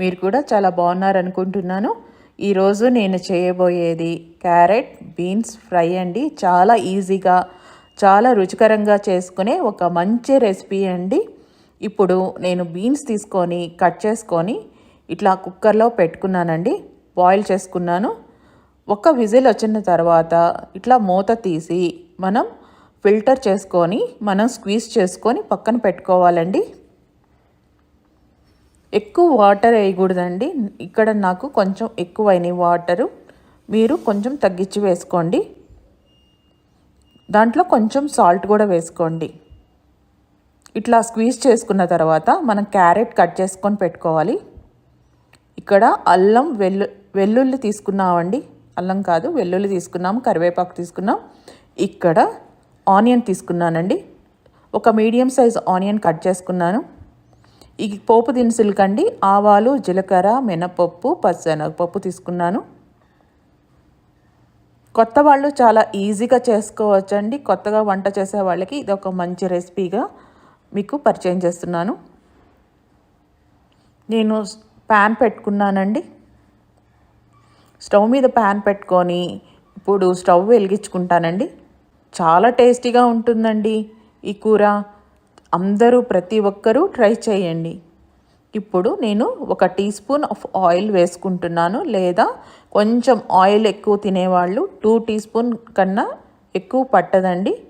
మీరు కూడా చాలా బాగున్నారనుకుంటున్నాను. ఈరోజు నేను చేయబోయేది క్యారెట్ బీన్స్ ఫ్రై అండి. చాలా ఈజీగా చాలా రుచికరంగా చేసుకునే ఒక మంచి రెసిపీ అండి. ఇప్పుడు నేను బీన్స్ తీసుకొని కట్ చేసుకొని ఇట్లా కుక్కర్లో పెట్టుకున్నానండి. బాయిల్ చేసుకున్నాను. ఒక విజిల్ వచ్చిన తర్వాత ఇట్లా మూత తీసి మనం ఫిల్టర్ చేసుకొని మనం స్క్వీజ్ చేసుకొని పక్కన పెట్టుకోవాలండి. ఎక్కువ వాటర్ వేయకూడదండి. ఇక్కడ నాకు కొంచెం ఎక్కువైనాయి వాటరు. మీరు కొంచెం తగ్గించి వేసుకోండి. దాంట్లో కొంచెం సాల్ట్ కూడా వేసుకోండి. ఇట్లా స్క్వీజ్ చేసుకున్న తర్వాత మనం క్యారెట్ కట్ చేసుకొని పెట్టుకోవాలి. ఇక్కడ అల్లం వెల్లు వెల్లుల్లి తీసుకున్నామండి. అల్లం కాదు వెల్లుల్లి తీసుకున్నాం కరివేపాకు తీసుకున్నాం. ఇక్కడ ఆనియన్ తీసుకున్నానండి. ఒక మీడియం సైజ్ ఆనియన్ కట్ చేసుకున్నాను. ఈ పోపు దినుసులు కండి ఆవాలు జీలకర్ర మినపప్పు పచ్చనగపప్పు తీసుకున్నాను. కొత్త వాళ్ళు చాలా ఈజీగా చేసుకోవచ్చండి. కొత్తగా వంట చేసే వాళ్ళకి ఇది ఒక మంచి రెసిపీగా మీకు పరిచయం చేస్తున్నాను. నేను ప్యాన్ పెట్టుకున్నానండి. స్టవ్ మీద ప్యాన్ పెట్టుకొని ఇప్పుడు స్టవ్ వెలిగించుకుంటానండి. చాలా టేస్టీగా ఉంటుందండి ఈ కూర. అందరూ ప్రతి ఒక్కరూ ట్రై చేయండి. ఇప్పుడు నేను ఒక టీ స్పూన్ ఆఫ్ ఆయిల్ వేసుకుంటున్నాను. లేదా కొంచెం ఆయిల్ ఎక్కువ తినేవాళ్ళు టూ టీ స్పూన్ కన్నా ఎక్కువ పట్టదండి.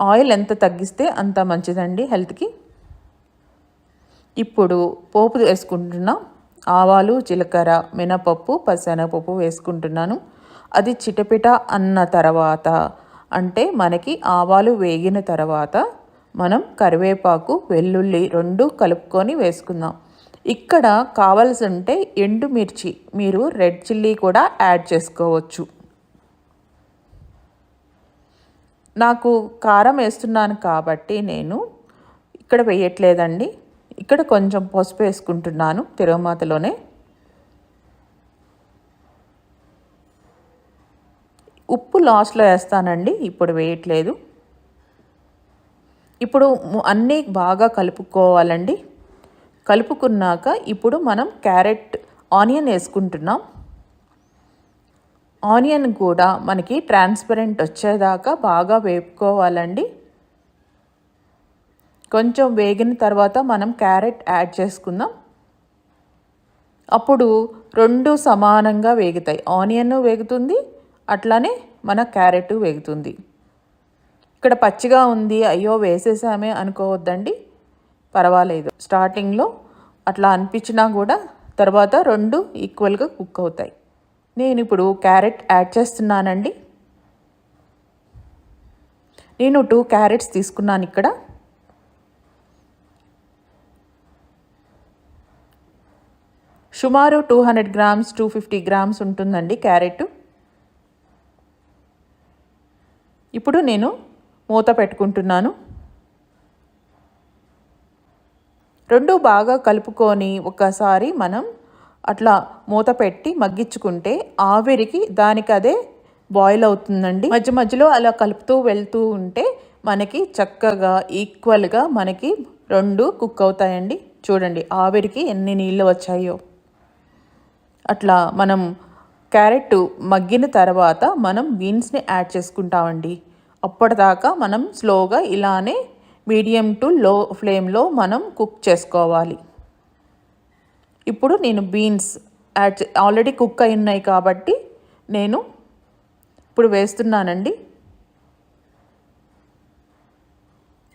ఆయిల్ ఎంత తగ్గిస్తే అంత మంచిదండి హెల్త్కి. ఇప్పుడు పోపు వేసుకుంటున్నా. ఆవాలు జీలకర్ర మినపప్పు పసెనపప్పు వేసుకుంటున్నాను. అది చిటపిట అన్న తర్వాత అంటే మనకి ఆవాలు వేగిన తర్వాత మనం కరివేపాకు వెల్లుల్లి రెండు కలుపుకొని వేసుకుందాం. ఇక్కడ కావలసి ఉంటే ఎండుమిర్చి మీరు రెడ్ చిల్లీ కూడా యాడ్ చేసుకోవచ్చు. నాకు కారం వేస్తున్నాను కాబట్టి నేను ఇక్కడ వేయట్లేదండి. ఇక్కడ కొంచెం పసుపు వేసుకుంటున్నాను తిరుమాతలోనే ఉప్పు లాస్ట్లో వేస్తానండి ఇప్పుడు వేయట్లేదు. ఇప్పుడు అన్నీ బాగా కలుపుకోవాలండి. కలుపుకున్నాక ఇప్పుడు మనం క్యారెట్ ఆనియన్ వేసుకుంటున్నాం. ఆనియన్ కూడా మనకి ట్రాన్స్పరెంట్ వచ్చేదాకా బాగా వేపుకోవాలండి. కొంచెం వేగిన తర్వాత మనం క్యారెట్ యాడ్ చేసుకుందాం. అప్పుడు రెండు సమానంగా వేగుతాయి. ఆనియన్ వేగుతుంది అట్లానే మన క్యారెట్ వేగుతుంది. ఇక్కడ పచ్చిగా ఉంది అయ్యో వేసేసామే అనుకోవద్దండి. పర్వాలేదు. స్టార్టింగ్లో అట్లా అనిపించినా కూడా తర్వాత రెండు ఈక్వల్గా కుక్ అవుతాయి. నేను ఇప్పుడు క్యారెట్ యాడ్ చేస్తున్నానండి. నేను టూ క్యారెట్స్ తీసుకున్నాను ఇక్కడ. సుమారు two hundred grams two fifty grams ఉంటుందండి క్యారెట్. ఇప్పుడు నేను మూత పెట్టుకుంటున్నాను. రెండు బాగా కలుపుకొని ఒకసారి మనం అట్లా మూత పెట్టి మగ్గించుకుంటే ఆవిరికి దానికి అదే బాయిల్ అవుతుందండి. మధ్య మధ్యలో అలా కలుపుతూ వెళ్తూ ఉంటే మనకి చక్కగా ఈక్వల్గా మనకి రెండు కుక్ అవుతాయండి. చూడండి ఆవిరికి ఎన్ని నీళ్ళు వచ్చాయో. అట్లా మనం క్యారెట్ మగ్గిన తర్వాత మనం బీన్స్ని యాడ్ చేసుకుంటామండి. అప్పటిదాకా మనం స్లోగా ఇలానే మీడియం టు లో ఫ్లేమ్లో మనం కుక్ చేసుకోవాలి. ఇప్పుడు నేను బీన్స్ యాడ్ ఆల్రెడీ కుక్ అయి ఉన్నాయి కాబట్టి నేను ఇప్పుడు వేస్తున్నానండి.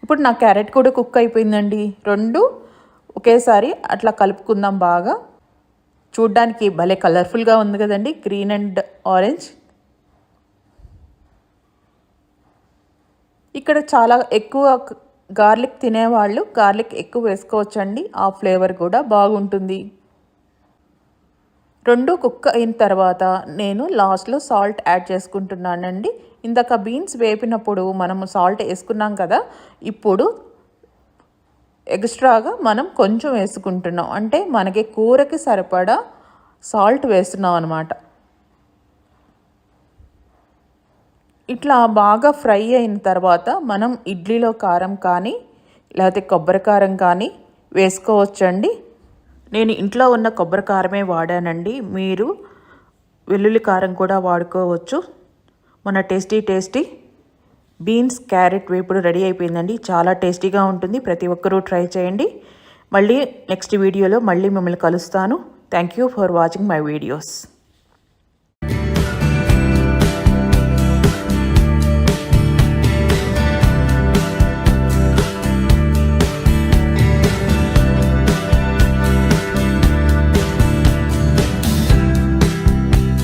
ఇప్పుడు నా క్యారెట్ కూడా కుక్ అయిపోయిందండి. రెండు ఒకేసారి అట్లా కలుపుకుందాం బాగా. చూడ్డానికి భలే కలర్ఫుల్గా ఉంది కదండి. Green and orange. ఇక్కడ చాలా ఎక్కువ గార్లిక్ తినేవాళ్ళు గార్లిక్ ఎక్కువ వేసుకోవచ్చండి. ఆ ఫ్లేవర్ కూడా బాగుంటుంది. రెండు కుక్ అయిన తర్వాత నేను లాస్ట్లో సాల్ట్ యాడ్ చేసుకుంటున్నానండి. ఇందాక బీన్స్ వేపినప్పుడు మనము సాల్ట్ వేసుకున్నాం కదా ఇప్పుడు ఎక్స్ట్రాగా మనం కొంచెం వేసుకుంటున్నాం. అంటే మనకి కూరకి సరిపడా సాల్ట్ వేస్తున్నాం అనమాట ఇట్లా బాగా ఫ్రై అయిన తర్వాత మనం ఇడ్లీలో కారం కానీ లేకపోతే కొబ్బరికారం కానీ వేసుకోవచ్చండి. నేను ఇంట్లో ఉన్న కొబ్బరి కారమే వాడానండి. మీరు వెల్లుల్లి కారం కూడా వాడుకోవచ్చు. మన టేస్టీ టేస్టీ బీన్స్ క్యారెట్ వేపుడు రెడీ అయిపోయిందండి. చాలా టేస్టీగా ఉంటుంది. ప్రతి ఒక్కరూ ట్రై చేయండి. మళ్ళీ నెక్స్ట్ వీడియోలో మళ్ళీ మిమ్మల్ని కలుస్తాను. Thank you for watching my videos